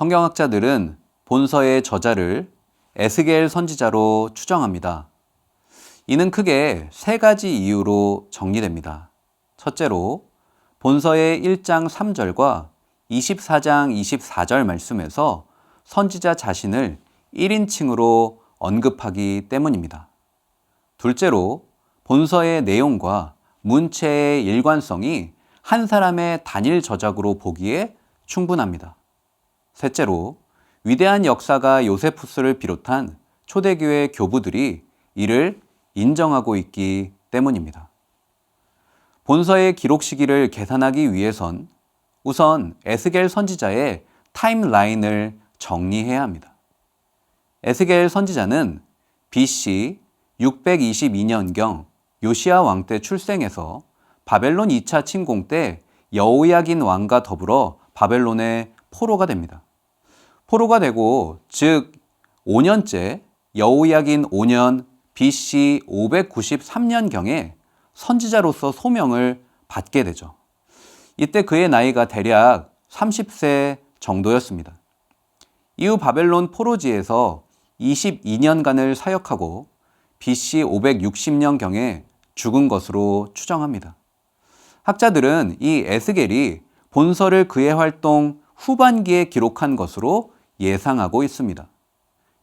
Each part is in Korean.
성경학자들은 본서의 저자를 에스겔 선지자로 추정합니다. 이는 크게 세 가지 이유로 정리됩니다. 첫째로 본서의 1장 3절과 24장 24절 말씀에서 선지자 자신을 1인칭으로 언급하기 때문입니다. 둘째로 본서의 내용과 문체의 일관성이 한 사람의 단일 저작으로 보기에 충분합니다. 셋째로 위대한 역사가 요세푸스를 비롯한 초대교회 교부들이 이를 인정하고 있기 때문입니다. 본서의 기록 시기를 계산하기 위해선 우선 에스겔 선지자의 타임라인을 정리해야 합니다. 에스겔 선지자는 BC 622년경 요시아 왕 때 출생해서 바벨론 2차 침공 때 여호야긴 왕과 더불어 바벨론의 포로가 됩니다. 포로가 되고 즉 5년째 여호야긴 5년 BC 593년경에 선지자로서 소명을 받게 되죠. 이때 그의 나이가 대략 30세 정도였습니다. 이후 바벨론 포로지에서 22년간을 사역하고 BC 560년경에 죽은 것으로 추정합니다. 학자들은 이 에스겔이 본서를 그의 활동 후반기에 기록한 것으로 예상하고 있습니다.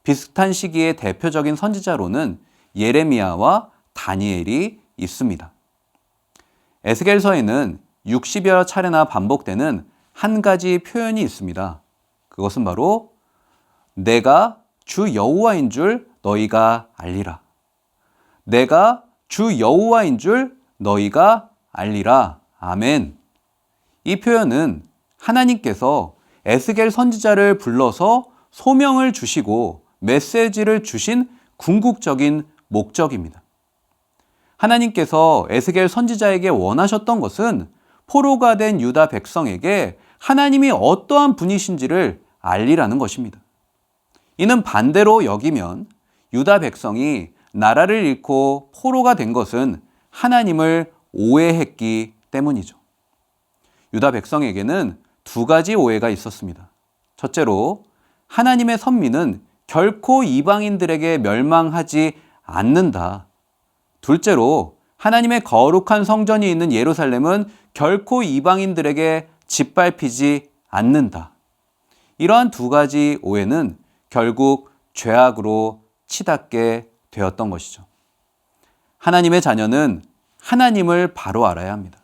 비슷한 시기의 대표적인 선지자로는 예레미야와 다니엘이 있습니다. 에스겔서에는 60여 차례나 반복되는 한 가지 표현이 있습니다. 그것은 바로 내가 주 여호와인 줄 너희가 알리라. 내가 주 여호와인 줄 너희가 알리라. 아멘. 이 표현은 하나님께서 에스겔 선지자를 불러서 소명을 주시고 메시지를 주신 궁극적인 목적입니다. 하나님께서 에스겔 선지자에게 원하셨던 것은 포로가 된 유다 백성에게 하나님이 어떠한 분이신지를 알리라는 것입니다. 이는 반대로 여기면 유다 백성이 나라를 잃고 포로가 된 것은 하나님을 오해했기 때문이죠. 유다 백성에게는 두 가지 오해가 있었습니다. 첫째로 하나님의 선민은 결코 이방인들에게 멸망하지 않는다. 둘째로 하나님의 거룩한 성전이 있는 예루살렘은 결코 이방인들에게 짓밟히지 않는다. 이러한 두 가지 오해는 결국 죄악으로 치닫게 되었던 것이죠. 하나님의 자녀는 하나님을 바로 알아야 합니다.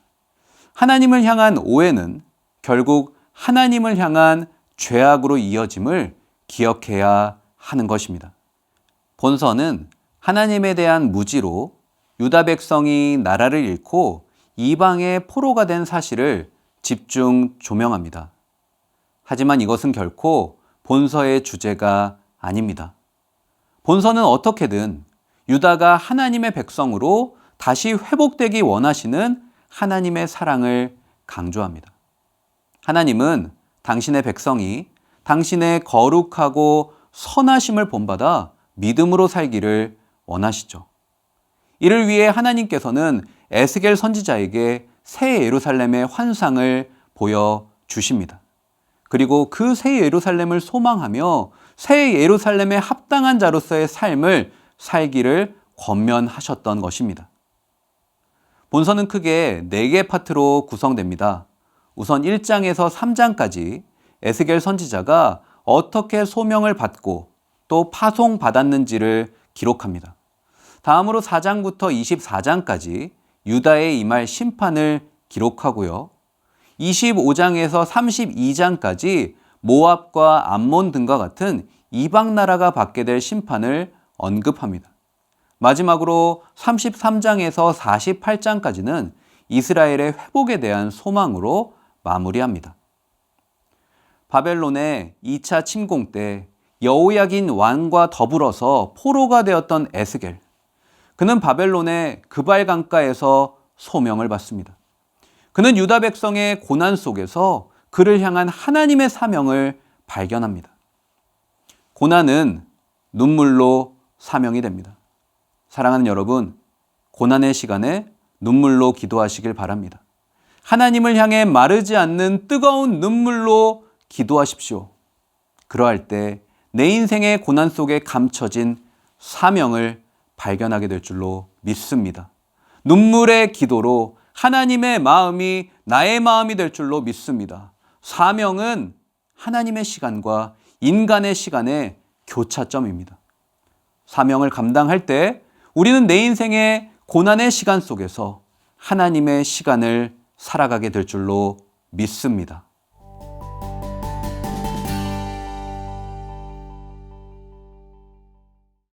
하나님을 향한 오해는 결국 하나님을 향한 죄악으로 이어짐을 기억해야 하는 것입니다. 본서는 하나님에 대한 무지로 유다 백성이 나라를 잃고 이방의 포로가 된 사실을 집중 조명합니다. 하지만 이것은 결코 본서의 주제가 아닙니다. 본서는 어떻게든 유다가 하나님의 백성으로 다시 회복되기 원하시는 하나님의 사랑을 강조합니다. 하나님은 당신의 백성이 당신의 거룩하고 선하심을 본받아 믿음으로 살기를 원하시죠. 이를 위해 하나님께서는 에스겔 선지자에게 새 예루살렘의 환상을 보여 주십니다. 그리고 그 새 예루살렘을 소망하며 새 예루살렘에 합당한 자로서의 삶을 살기를 권면하셨던 것입니다. 본서는 크게 4개 파트로 구성됩니다. 우선 1장에서 3장까지 에스겔 선지자가 어떻게 소명을 받고 또 파송받았는지를 기록합니다. 다음으로 4장부터 24장까지 유다의 임할 심판을 기록하고요. 25장에서 32장까지 모압과 암몬 등과 같은 이방 나라가 받게 될 심판을 언급합니다. 마지막으로 33장에서 48장까지는 이스라엘의 회복에 대한 소망으로 마무리합니다. 바벨론의 2차 침공 때 여호야긴 왕과 더불어서 포로가 되었던 에스겔. 그는 바벨론의 그발 강가에서 소명을 받습니다. 그는 유다 백성의 고난 속에서 그를 향한 하나님의 사명을 발견합니다. 고난은 눈물로 사명이 됩니다. 사랑하는 여러분, 고난의 시간에 눈물로 기도하시길 바랍니다. 하나님을 향해 마르지 않는 뜨거운 눈물로 기도하십시오. 그러할 때 내 인생의 고난 속에 감춰진 사명을 발견하게 될 줄로 믿습니다. 눈물의 기도로 하나님의 마음이 나의 마음이 될 줄로 믿습니다. 사명은 하나님의 시간과 인간의 시간의 교차점입니다. 사명을 감당할 때 우리는 내 인생의 고난의 시간 속에서 하나님의 시간을 살아가게 될 줄로 믿습니다.